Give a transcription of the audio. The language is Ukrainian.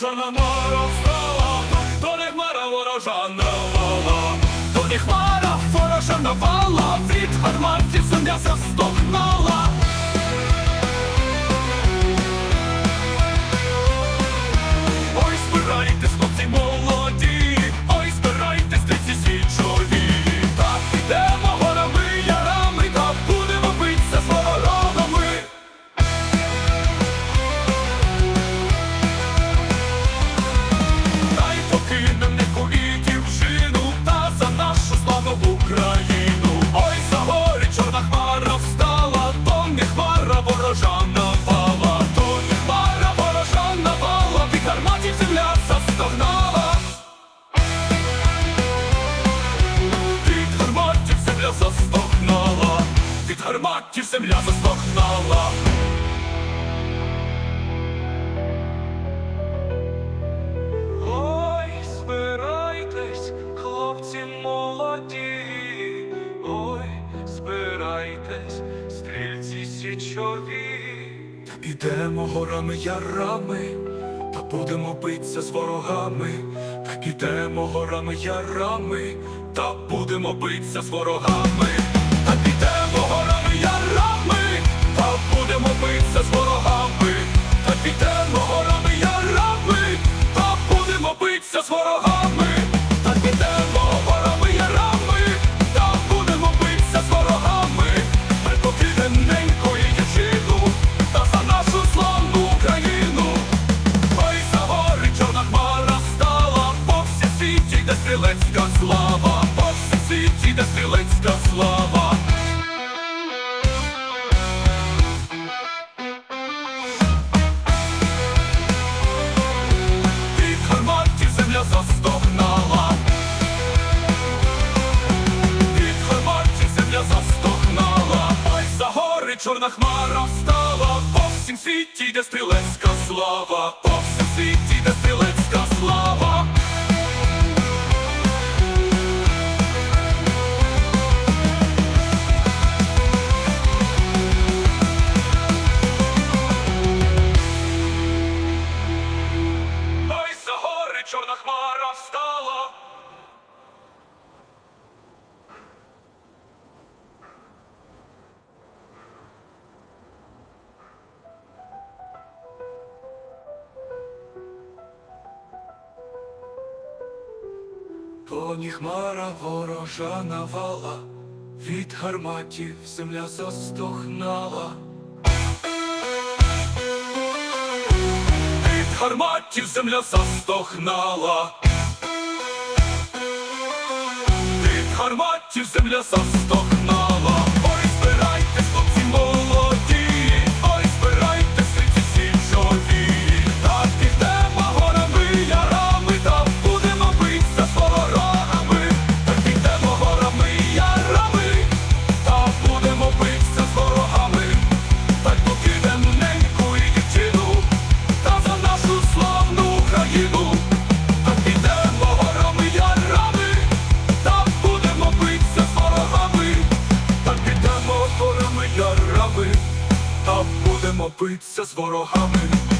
чорна мара встала, то не хмара ворожа навала, то не хмара ворожа навала, від гарматів земля застогнала. Від гарматів земля застогнала. Ой, збирайтесь, хлопці молоді, ой, збирайтесь, стрільці січові. Підемо горами ярами, та будемо битися з ворогами, та підемо горами ярами, та будемо битися з ворогами, де стрілецька слава, по світі, де стрілецька слава. Від гарматів земля застогнала. Від гарматів земля застогнала. Ой, за гори чорна хмара встала. По всім світі, де стрілецька слава. По всім світі, де стрілецька хмара встала. То ні хмара ворожа навала, від гарматів земля застогнала. Гарматів земля застогнала. Від гарматів земля застогнала. Ярами, та будемо битися з ворогами.